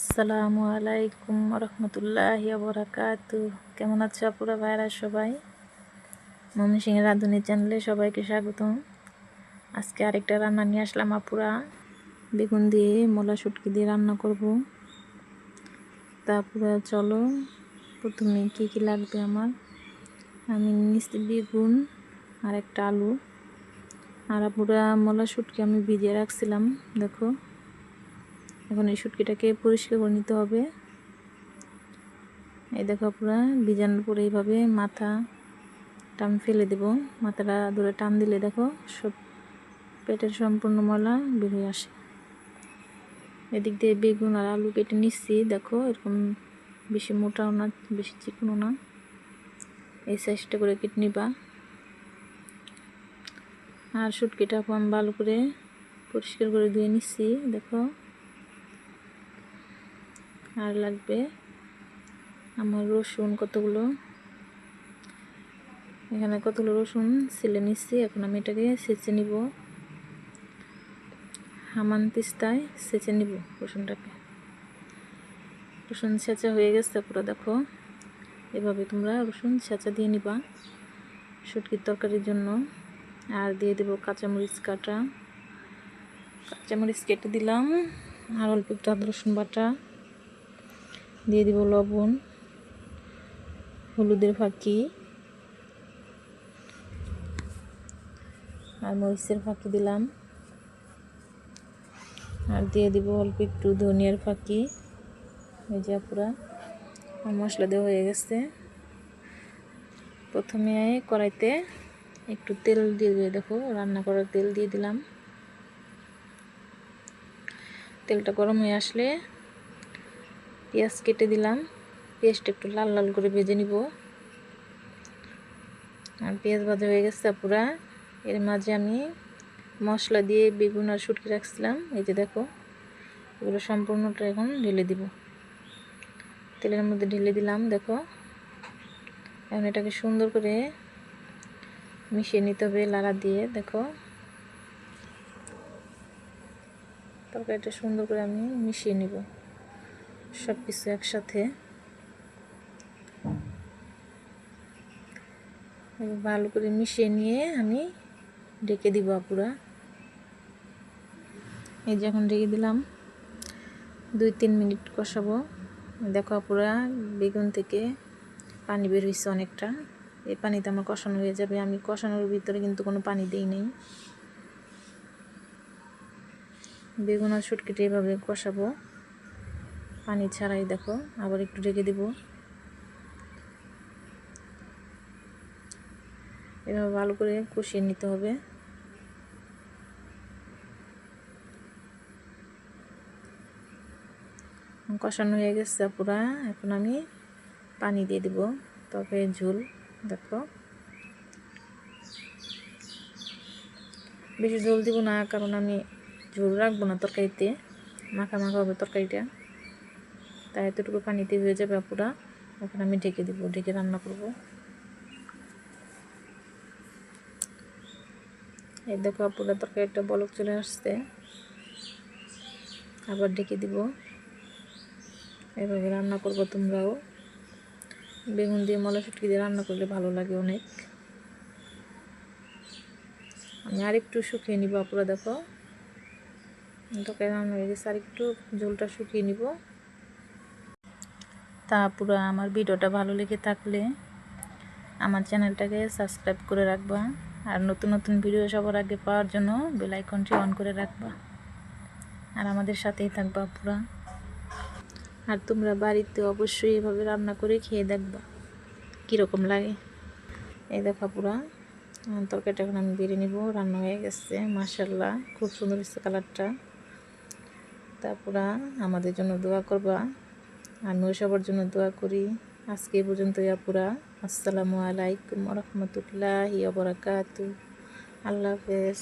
আসসালামু আলাইকুম রহমতুল্লাহ বরাকাত কেমন আছো আপুরা ভাইরা সবাই? মমি সিংয়ের রাঁধুনি চ্যানেলে সবাইকে স্বাগতম। আজকে আরেকটা রান্না নিয়ে আসলাম আপুরা। বেগুন দিয়ে মোলা শুটকি দিয়ে রান্না করব। তারপরে চলো। প্রথমে কি কি লাগবে আমার? আমি নিচ্ছি বেগুন আর একটা আলু। আর আপুরা, মোলা শুটকি আমি ভিজিয়ে রাখছিলাম, দেখো। এখন এই শুটকিটাকে পরিষ্কার করে নিতে হবে। এই দেখো পুরো বিজানোর পরে এইভাবে মাথা টান ফেলে দেব। মাথাটা ধরে টান দিলে দেখো সব পেটের সম্পূর্ণ ময়লা বের হয়ে আসে। এদিক দিয়ে বেগুন আর আলু কেটে নিচ্ছি। দেখো এরকম বেশি মোটাও না, বেশি চিকনও না। এই সাইজটা করে কেটে নিবা। আর শুটকিটা আমি ভালো করে পরিষ্কার করে ধুয়ে নিচ্ছি। দেখো আর লাগবে আমার রসুন কতগুলো? এখানে কতগুলো রসুন ছিলে নিচ্ছি, এখন আমি এটাকে সেচে নিব। হামান তিস্তায় সেচে নিব রসুনটাকে। রসুন ছেঁচা হয়ে গেছে, পুরো দেখো। এভাবে তোমরা রসুন ছেঁচা দিয়ে নিবা শুটকির তরকারির জন্য। আর দিয়ে দেবো কাঁচামরিচ কাটা। কাঁচামরিচ কেটে দিলাম, আর অল্প একটু আদা রসুন বাটা। দিয়ে দিব লবণ, হলুদের ফাঁকি আর মরিচের ফাঁকি দিলাম। আর দিয়ে দিব অল্প একটু ধনিয়ার ফাঁকি যে পুরা মশলা দেওয়া হয়ে গেছে। প্রথমে কড়াইতে একটু তেল দিয়ে দিয়ে দেখো, রান্না করার তেল দিয়ে দিলাম। তেলটা গরম হয়ে আসলে পেঁয়াজ কেটে দিলাম। পেঁয়াজটা একটু লাল লাল করে ভেজে নিব। আর পেঁয়াজ ভাজা হয়ে গেছে পুরা এর মাঝে আমি মশলা দিয়ে বেগুন আর শুটকি রাখছিলাম। এই যে দেখো, এগুলো সম্পূর্ণটা এখন ঢেলে দিব। তেলের মধ্যে ঢেলে দিলাম, দেখো। এখন এটাকে সুন্দর করে মিশিয়ে নিতে হবে লাড়া দিয়ে, দেখো। তরকারিটা সুন্দর করে আমি মিশিয়ে নিব। সব কিছু একসাথে। ভালো করে মিশিয়ে নিয়ে আমি ডেকে দিব আপুরা। এই যে এখন ডেকে দিলাম। দুই তিন মিনিট কষাবো। দেখো আপুরা, বেগুন থেকে পানি বের হয়েছে অনেকটা। এই পানিতে আমার কষানো হয়ে যাবে। আমি কষানোর ভিতরে কিন্তু কোনো পানি দিই নেই। বেগুন আর সুটকিটা এভাবে কষাবো। পানি ছাড়াই দেখো, আবার একটু ঢেকে দেব। এভাবে ভালো করে কষিয়ে নিতে হবে। কষানো হয়ে গেছে পুরা, এখন আমি পানি দিয়ে দিব। তবে ঝোল, দেখো। বেশি ঝোল দিব না, কারণ আমি ঝোল রাখব না তরকারিতে, মাখা মাখা হবে তরকারিটা। তাই এতটুকু পানিতে হয়ে যাবে পুরা এখন আমি ঢেকে দিব, ঢেকে রান্না করব। এই দেখো আপুরা তরকারিটা বলক চলে আসছে। আবার ঢেকে দিব। এভাবে রান্না করব তোমরাও। বেগুন দিয়ে মলা শুটকি দিয়ে রান্না করলে ভালো লাগে অনেক। আমি আরেকটু শুকিয়ে নিব, আপুরা দেখো। তরকারি রান্না হয়ে গেছে, আরেকটু ঝোলটা শুকিয়ে নিব। তা আমার ভিডিওটা ভালো লেগে থাকলে আমার চ্যানেলটাকে সাবস্ক্রাইব করে রাখবা আর নতুন নতুন ভিডিও সবার আগে পাওয়ার জন্য বেল আইকনটি অন করে রাখবা। আর আমাদের সাথেই থাকবা পুরা। আর তোমরা বাড়িতে অবশ্যই এভাবে রান্না করে খেয়ে দেখবা, কীরকম লাগে। এই দেখা পুরা তরকারিটা এখন আমি বেরিয়ে নিব, রান্না হয়ে গেছে মাসাল্লাহ খুব সুন্দর হচ্ছে কালারটা তারপরা আমাদের জন্য দোয়া করবা। আমিও সবার জন্য দোয়া করি। আজকে পর্যন্ত পুরা। আসসালামু আলাইকুম রহমতুল্লাহ বরাকাতু আল্লাহ হাফেজ।